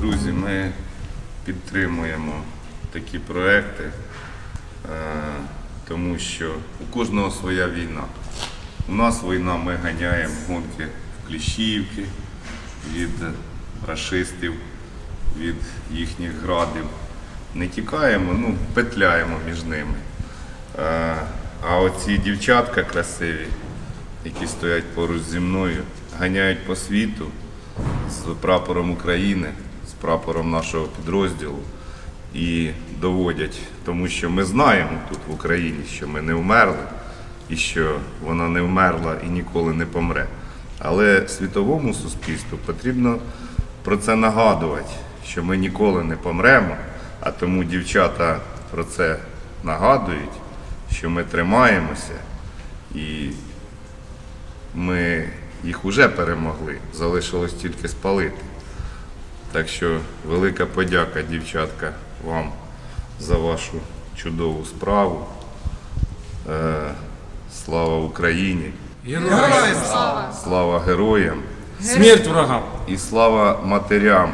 Друзі, ми підтримуємо такі проекти, е, тому що у кожного своя війна. У нас війна, ми ганяємо гонки в Кліщівки від рашистів, від їхніх градів. Не тікаємо, ну, петляємо між ними. Е, А оці дівчатка красиві, які стоять поруч зі мною, ганяють по світу з прапором України, з прапором нашого підрозділу і доводять, тому що ми знаємо тут в Україні, що ми не вмерли і що вона не вмерла і ніколи не помре. Але світовому суспільству потрібно про це нагадувати, що ми ніколи не помремо, а тому дівчата про це нагадують, що ми тримаємося і ми їх вже перемогли, залишилось тільки спалити. Так що велика подяка, дівчатка, вам за вашу чудову справу. Е, слава Україні! Героям Слава героям смерть врагам. і слава матерям,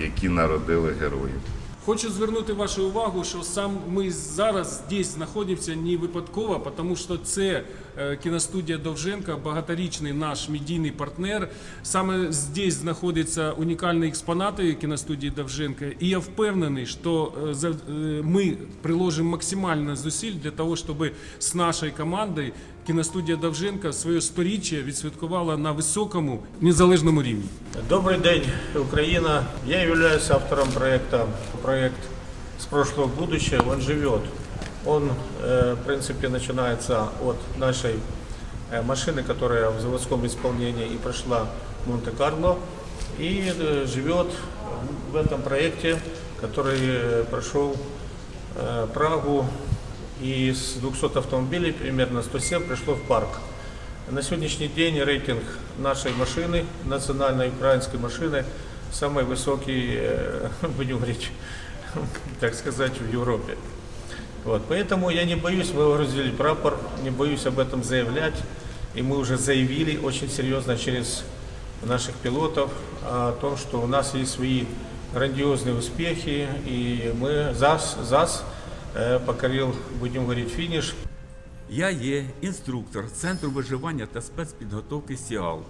які народили героїв. Хочу звернути вашу увагу, що сам ми зараз здесь знаходимося не випадково, тому що це е, кіностудія Довженка, багаторічний наш медійний партнер. Саме здесь знаходяться унікальні експонати кіностудії Довженка. І я впевнений, що е, е, ми приложимо максимально зусиль для того, щоб з нашою командою кіностудія Довженка своє сторіччя відсвяткувала на високому незалежному рівні. Добрый день, Украина. Я являюсь автором проекта. Проект «С прошлого в будущее». Он живет. Он, э, в принципе, начинается от нашей э, машины, которая в заводском исполнении и прошла Монте-Карло. И э, живет в этом проекте, который прошел Прагу. И с 200 автомобилей, примерно 107, пришло в парк. На сегодняшний день рейтинг нашей машины, национальной украинской машины, самый высокий, э, будем говорить, так сказать, в Европе. Вот, поэтому я не боюсь, мы выгрузили прапор, не боюсь об этом заявлять. И мы уже заявили очень серьезно через наших пилотов о том, что у нас есть свои грандиозные успехи, и мы ЗАС, ЗАС э, покорил, будем говорить, финиш. Я є інструктор Центру виживання та спецпідготовки СІАЛ.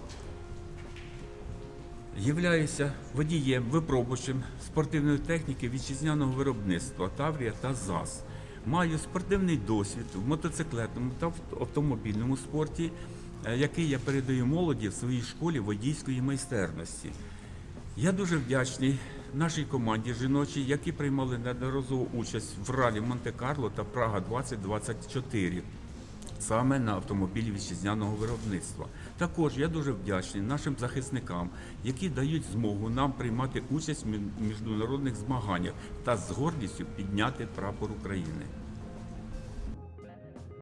Являюся водієм, випробувачем спортивної техніки вітчизняного виробництва Таврія та ЗАЗ. Маю спортивний досвід в мотоциклетному та авт- автомобільному спорті, е, який я передаю молоді в своїй школі водійської майстерності. Я дуже вдячний нашій команді жіночій, які приймали неодноразову участь в ралі Монте-Карло та Прага 2024 саме на автомобілі вітчизняного виробництва. Також я дуже вдячний нашим захисникам, які дають змогу нам приймати участь в міжнародних змаганнях та з гордістю підняти прапор України.